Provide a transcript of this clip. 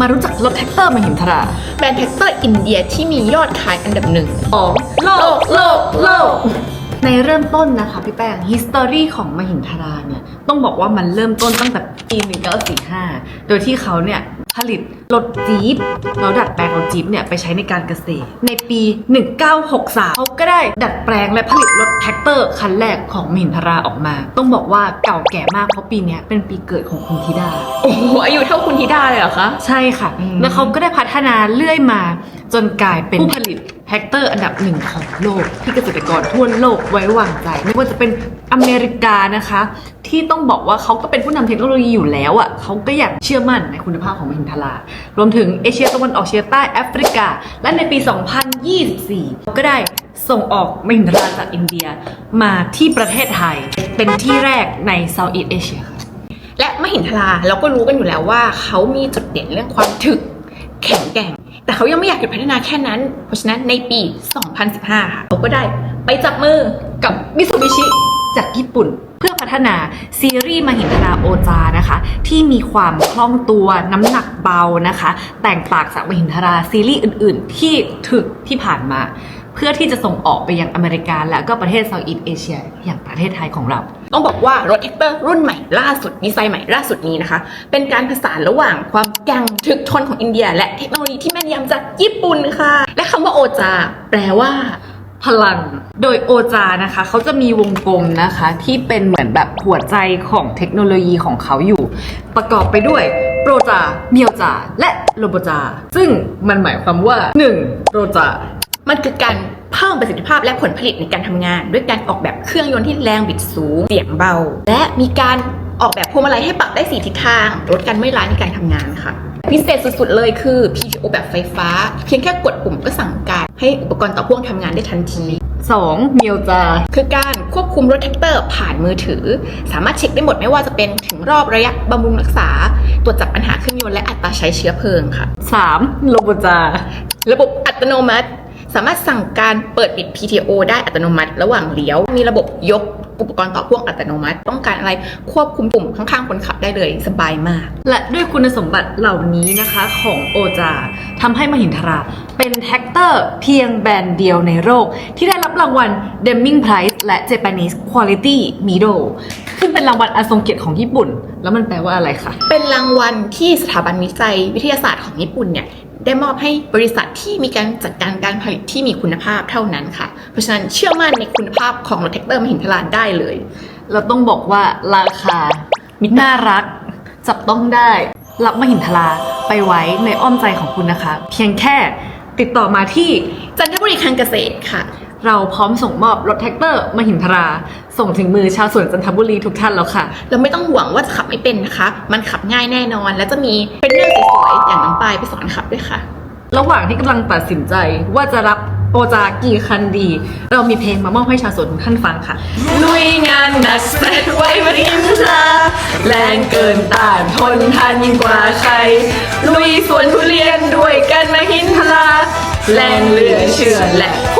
มารู้จักรถแท็กเตอร์มหินทรา แบรนด์แท็กเตอร์อินเดียที่มียอดขายอันดับหนึ่งของโลโลกโลกโลก ในเริ่มต้นนะคะพี่แป้ง history ของมหินทราเนี่ยต้องบอกว่ามันเริ่มต้นตั้งแต่ปี 1945 โดยที่เขาเนี่ยผลิตรถจี๊ปแล้วดัดแปลงรถจี๊ปเนี่ยไปใช้ในการเกษตร ในปี 1963 เขาก็ได้ดัดแปลงและผลิตรถแท็กเตอร์คันแรกของมหินทราออกมา ต้องบอกว่าเก่าแก่มากเพราะปีเนี้ยเป็นปีเกิดของคุณธิดา โอ้โหอายุเท่าคุณธิดาเลยเหรอคะ ใช่ค่ะอืมแล้วเขาก็ได้พัฒนาเรื่อยมาจนกลายเป็นผู้ผลิต แฮกเตอร์อันดับหนึ่งของโลก ที่เกษตรกรทั่วโลกไว้วางใจ ไม่ว่าจะเป็นอเมริกานะคะ ที่ต้องบอกว่าเขาก็เป็นผู้นำเทคโนโลยีอยู่แล้วอะ่ะเขาก็อยากเชื่อมั่นในคุณภาพของมหินทรารวมถึงเอเชียตะวันออกเฉียงใต้แอฟริกา และในปี 2024 ก็ได้ส่งออกมหินทราจากอินเดียมาที่ประเทศไทย เป็นที่แรกในเซาท์อีสเอเชียและมหินทราเราก็รู้กันอยู่แล้วว่าเขามีจุดเด่นเรื่องความถึกแข็งแกร่ง แต่เขายังไม่อยากหยุดพัฒนาแค่นั้น เพราะฉะนั้นในปี 2015 ค่ะเขาก็ได้ไปจับมือกับมิ t ูบิชิจากญี่ปุ่น เพื่อพัฒนาซีรีส์มหินทราโอจานะคะ ที่มีความคล่องตัวน้ำหนักเบานะคะ แตกต่างจากมหินทราซีรีส์อื่น ๆ ที่ถึกที่ผ่านมา พื่อที่จะส่งออกไปยังอเมริกา และก็ประเทศเซาท์อีสเอเชีย อย่างประเทศไทยของเรา ต้องบอกว่ารถแท็กเตอร์รุ่นใหม่ล่าสุดดีไซน์ใหม่ล่าสุดนี้นะคะ เป็นการผสานระหว่างความแกร่งถึกทนของอินเดีย และเทคโนโลยีที่แม่นยำจากญี่ปุ่นค่ะ และคำว่าโอจา แปลว่าพลัง โดยโอจานะคะ เขาจะมีวงกลมนะคะ ที่เป็นเหมือนแบบหัวใจของเทคโนโลยีของเขาอยู่ ประกอบไปด้วยโปรจา เมียวจา และโรโบจา ซึ่งมันหมายความว่า 1. โปรจา มันคือการเพิ่มประสิทธิภาพและผลผลิตในการทำงาน ด้วยการออกแบบเครื่องยนต์ที่แรงบิดสูง เสียงเบา และมีการออกแบบพวงมาลัยให้ปรับได้สีทิศทางลดการเมื่อยล้าในการทำงานค่ะ พิเศษสุดๆเลยคือ PTO แบบไฟฟ้า เพียงแค่กดปุ่มก็สั่งการ ให้อุปกรณ์ต่อพ่วงทำงานได้ทันที 2. เมียวจาคือการควบคุมรถแท็กเตอร์ผ่านมือถือ สามารถเช็คได้หมดไม่ว่าจะเป็นถึงรอบระยะบำรุงรักษา ตรวจจับปัญหาเครื่องยนต์และอัตราใช้เชื้อเพลิงค่ะ 3. โรโบจาระบบอัตโนมัติ สามารถสั่งการเปิดปิด PTO ได้อัตโนมัติ ระหว่างเลี้ยว มีระบบยกอุปกรณ์ต่อพ่วงอัตโนมัติ ต้องการอะไรควบคุมปุ่มข้างๆคนขับได้เลยสบายมาก และด้วยคุณสมบัติเหล่านี้นะคะของโอจาทำให้มหินทราเป็นแท็กเตอร์เพียงแบรนด์เดียวในโลกที่ได้รับรางวัล Deming Prize และ Japanese Quality Medal ซึ่งเป็นรางวัลอันทรงเกียรติของญี่ปุ่น แล้วมันแปลว่าอะไรคะ เป็นรางวัลที่สถาบันวิจัยวิทยาศาสตร์ของญี่ปุ่นเนี่ยได้มอบให้บริษัทที่มีการจัดการการผลิตที่มีคุณภาพเท่านั้นค่ะ เพราะฉะนั้นเชื่อมั่นในคุณภาพของรถแท็กเตอร์มหินทรานได้เลย เราต้องบอกว่าราคามิตรน่ารัก จับต้องได้ รับมหินทราไปไว้ในอ้อมใจของคุณนะคะ เพียงแค่ติดต่อมาที่จันทบุรีคลังเกษตรค่ะ เราพร้อมส่งมอบรถแท็กเตอร์มหินทรา ส่งถึงมือชาวสวนจันทบุรีทุกท่านแล้วค่ะ เราไม่ต้องห่วงว่าจะขับไม่เป็นนะคะ มันขับง่ายแน่นอน และจะมีเทรนเนอร์สวยๆอย่างน้องปายไปสอนขับด้วยค่ะ ระหว่างที่กำลังตัดสินใจว่าจะรับโอจากีคันดี เรามีเพลงมามอบให้ชาวสวนทุกท่านฟังค่ะ ลุยงานหนักแสนไว้มารินทราแรงเกินต้านทนทานยิ่งกว่าใคร ลุยสวนทุเรียนด้วยกันมาหินทราแรงเหลือเชื่อและพุ่มเหลือเงิน